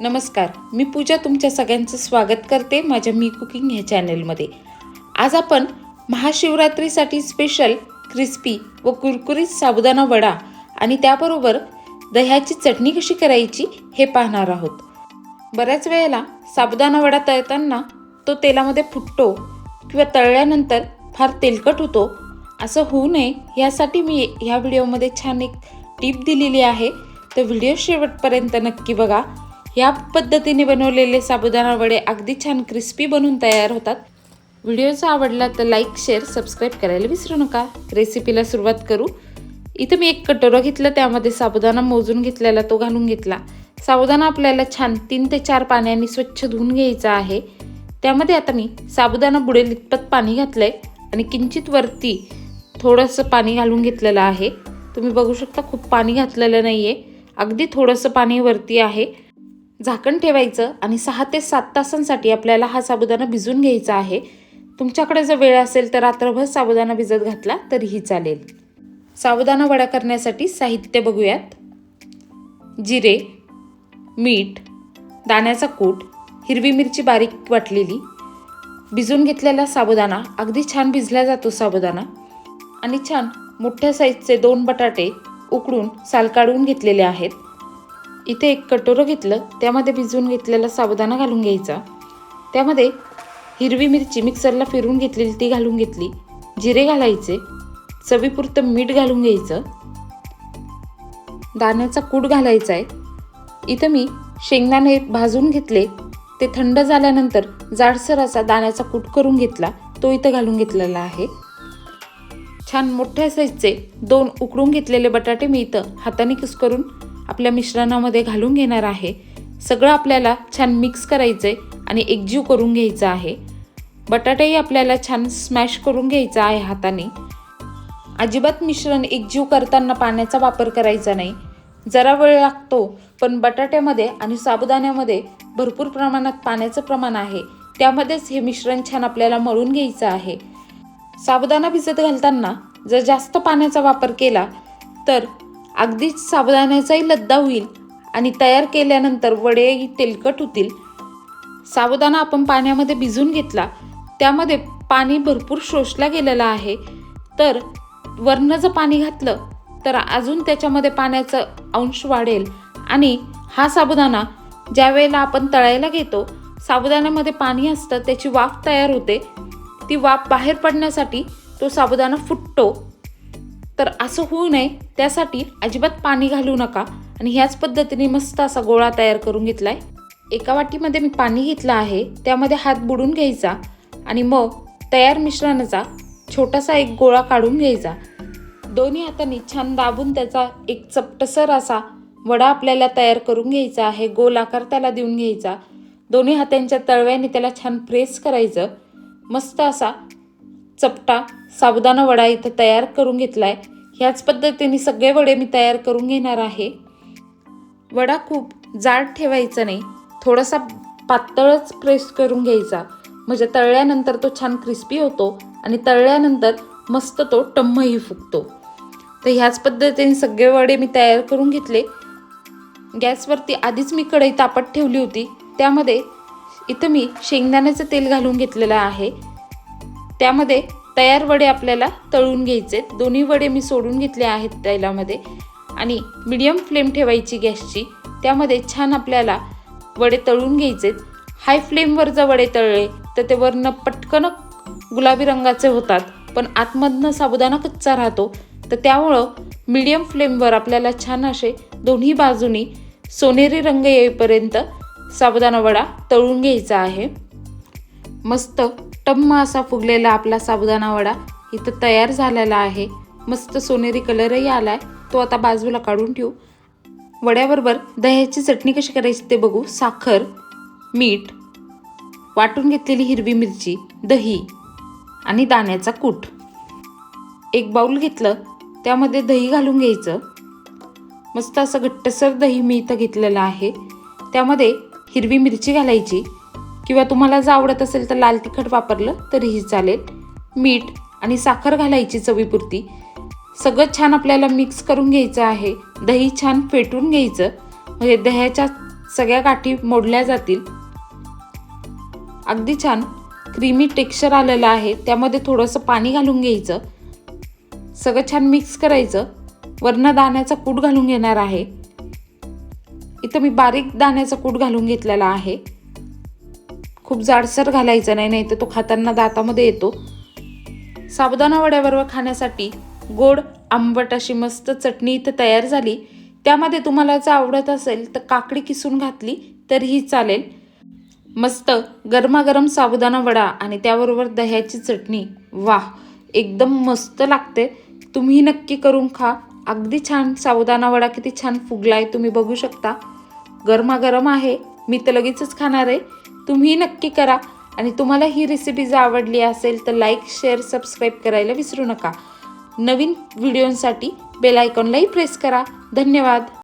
नमस्कार मी पूजा तुमच्या सगळ्यांचं स्वागत करते माझ्या मी कुकिंग ह्या चॅनलमध्ये. आज आपण महाशिवरात्रीसाठी स्पेशल क्रिस्पी व कुरकुरीत साबुदाणा वडा आणि त्याबरोबर दह्याची चटणी कशी करायची हे पाहणार आहोत. बऱ्याच वेळेला साबुदाणा वडा तळताना तो तेलामध्ये फुटतो किंवा तळल्यानंतर फार तेलकट होतो. असं होऊ नये यासाठी मी ह्या व्हिडिओमध्ये छान एक टीप दिलेली आहे. तर व्हिडिओ शेवटपर्यंत नक्की बघा. या पद्धतीने बनवलेले साबुदाणा वडे अगदी छान क्रिस्पी बनून तयार होतात. व्हिडिओ जर आवडला तर लाईक शेअर सबस्क्राईब करायला विसरू नका. रेसिपीला सुरुवात करू. इथं मी एक कटोरा घेतलं त्यामध्ये साबुदाणा मोजून घेतलेला तो घालून घेतला. साबुदाणा आपल्याला छान तीन ते चार पाण्याने स्वच्छ धुवून घ्यायचा आहे. त्यामध्ये आता मी साबुदाणा बुडेल इतपत पाणी घातलं आहे आणि किंचित वरती थोडंसं पाणी घालून घेतलेलं आहे. तुम्ही बघू शकता खूप पाणी घातलेलं नाही आहे अगदी थोडंसं पाणी वरती आहे. झाकण ठेवायचं आणि सहा ते सात तासांसाठी आपल्याला हा साबुदाणा भिजून घ्यायचा आहे. तुमच्याकडे जर वेळ असेल तर रात्रभर साबुदाणा भिजत घातला तरीही चालेल. साबुदाणा वडा करण्यासाठी साहित्य बघूयात. जिरे मीठ दाण्याचा कूट हिरवी मिरची बारीक वाटलेली भिजून घेतलेला साबुदाणा अगदी छान भिजला जातो साबुदाणा. आणि छान मोठ्या साईजचे दोन बटाटे उकडून साल काढून घेतलेले आहेत. इथे एक कटोरं घेतलं त्यामध्ये भिजवून घेतलेला साबुदाणा घालून घ्यायचा. त्यामध्ये हिरवी मिरची मिक्सरला फिरवून घेतलेली ती घालून घेतली. जिरे घालायचे चवीपुरतं मीठ घालून घ्यायचं. दाण्याचा कूट घालायचा आहे. इथं मी शेंगदाणे भाजून घेतले. ते थंड झाल्यानंतर जाडसर असा दाण्याचा कूट करून घेतला. तो इथं घालून घेतलेला आहे. छान मोठ्या साईजचे दोन उकडून घेतलेले बटाटे मी इथं हाताने किस करून आपल्या मिश्रणामध्ये घालून घेणार आहे. सगळं आपल्याला छान मिक्स करायचं आहे आणि एकजीव करून घ्यायचं आहे. बटाटेही आपल्याला छान स्मॅश करून घ्यायचा आहे हाताने. अजिबात मिश्रण एकजीव करताना पाण्याचा वापर करायचा नाही. जरा वेळ लागतो पण बटाट्यामध्ये आणि साबुदाण्यामध्ये भरपूर प्रमाणात पाण्याचं प्रमाण आहे. त्यामध्येच हे मिश्रण छान आपल्याला मळून घ्यायचं आहे. साबुदाणा भिजत घालताना जर जास्त पाण्याचा वापर केला तर अगदीच साबुदाण्याचाही लद्दा होईल आणि तयार केल्यानंतर वडेही तेलकट होतील. साबुदाणा आपण पाण्यामध्ये भिजून घेतला. त्यामध्ये पाणी भरपूर शोषला गेलेलं आहे. तर वरनं जर पाणी घातलं तर अजून त्याच्यामध्ये पाण्याचं अंश वाढेल. आणि हा साबुदाणा ज्या वेळेला आपण तळायला घेतो साबुदाण्यामध्ये पाणी असतं त्याची वाफ तयार होते. ती वाफ बाहेर पडण्यासाठी तो साबुदाणा फुटतो. तर असं होऊ नये त्यासाठी अजिबात पाणी घालू नका आणि ह्याच पद्धतीने मस्त असा गोळा तयार करून घेतला आहे एका वाटीमध्ये मी पाणी घेतलं आहे त्यामध्ये हात बुडून घ्यायचा आणि मग तयार मिश्रणाचा छोटासा एक गोळा काढून घ्यायचा. दोन्ही हातांनी छान दाबून त्याचा एक चपटसर असा वडा आपल्याला तयार करून घ्यायचा आहे गोल आकार त्याला देऊन घ्यायचा. दोन्ही हातांच्या तळव्याने त्याला छान प्रेस करायचं. मस्त असा चपटा साबुदाणा वडा इथं तयार करून घेतला आहे ह्याच पद्धतीने सगळे वडे मी तयार करून घेणार आहे. वडा खूप जाड ठेवायचा नाही. थोडासा पातळच प्रेस करून घ्यायचा. म्हणजे तळल्यानंतर तो छान क्रिस्पी होतो आणि तळल्यानंतर मस्त तो टम्मही फुगतो. तर ह्याच पद्धतीने सगळे वडे मी तयार करून घेतले. गॅसवरती आधीच मी कढई तापत ठेवली होती. त्यामध्ये इथं मी शेंगदाण्याचं तेल घालून घेतलेलं आहे. त्यामध्ये तयार वडे आपल्याला तळून घ्यायचे दोन्ही वडे मी सोडून घेतले आहेत तेलामध्ये. आणि मिडियम फ्लेम ठेवायची गॅसची. त्यामध्ये छान आपल्याला वडे तळून घ्यायचे हाय फ्लेमवर जर वडे तळले तर ते वरनं पटकन गुलाबी रंगाचे होतात. पण आतमधनं साबुदाणा कच्चा राहतो. तर त्यामुळं मीडियम फ्लेमवर आपल्याला छान असे दोन्ही बाजूनी सोनेरी रंग येईपर्यंत साबुदाणा वडा तळून घ्यायचा आहे. मस्त टम्म असा फुगलेला आपला साबुदाणा वडा इथं तयार झालेला आहे. मस्त सोनेरी कलरही आला आहे तो आता बाजूला काढून ठेवू. वड्याबरोबर दह्याची चटणी कशी करायची ते बघू. साखर मीठ वाटून घेतलेली हिरवी मिरची दही आणि दाण्याचा कूट. एक बाऊल घेतलं त्यामध्ये दही घालून घ्यायचं. मस्त असं घट्टसर दही मी इथं घेतलेलं आहे. त्यामध्ये हिरवी मिरची घालायची. किंवा तुम्हाला जर आवडत असेल तर लाल तिखट वापरलं तरीही चालेल. मीठ आणि साखर घालायची चवीपुरती. सगळं छान आपल्याला मिक्स करून घ्यायचं आहे. दही छान फेटून घ्यायचं. म्हणजे दह्याच्या सगळ्या गाठी मोडल्या जातील. अगदी छान क्रीमी टेक्स्चर आलेलं आहे. त्यामध्ये थोडंसं पाणी घालून घ्यायचं. सगळं छान मिक्स करायचं. वरनं दाण्याचा कूट घालून घेणार आहे. इथं मी बारीक दाण्याचा कूट घालून घेतलेला आहे. खूप जाडसर घालायचं नाही नाही तर तो खाताना दातामध्ये येतो. साबुदाणा वड्याबरोबर खाण्यासाठी गोड आंबट अशी मस्त चटणी इथं तयार झाली. त्यामध्ये तुम्हाला जर आवडत असेल तर काकडी किसून घातली तरीही चालेल. मस्त गरमागरम साबुदाणा वडा आणि त्याबरोबर दह्याची चटणी. वा एकदम मस्त लागते. तुम्ही नक्की करून खा. अगदी छान साबुदाणा वडा किती छान फुगलाय तुम्ही बघू शकता. गरमागरम आहे. मी तर लगेचच खाणार आहे. तुम्ही नक्की करा. आणि तुम्हाला ही रेसिपी जर आवडली असेल तर लाईक शेअर सबस्क्राईब करायला विसरू नका. नवीन व्हिडिओंसाठी बेल आयकॉनलाही प्रेस करा. धन्यवाद.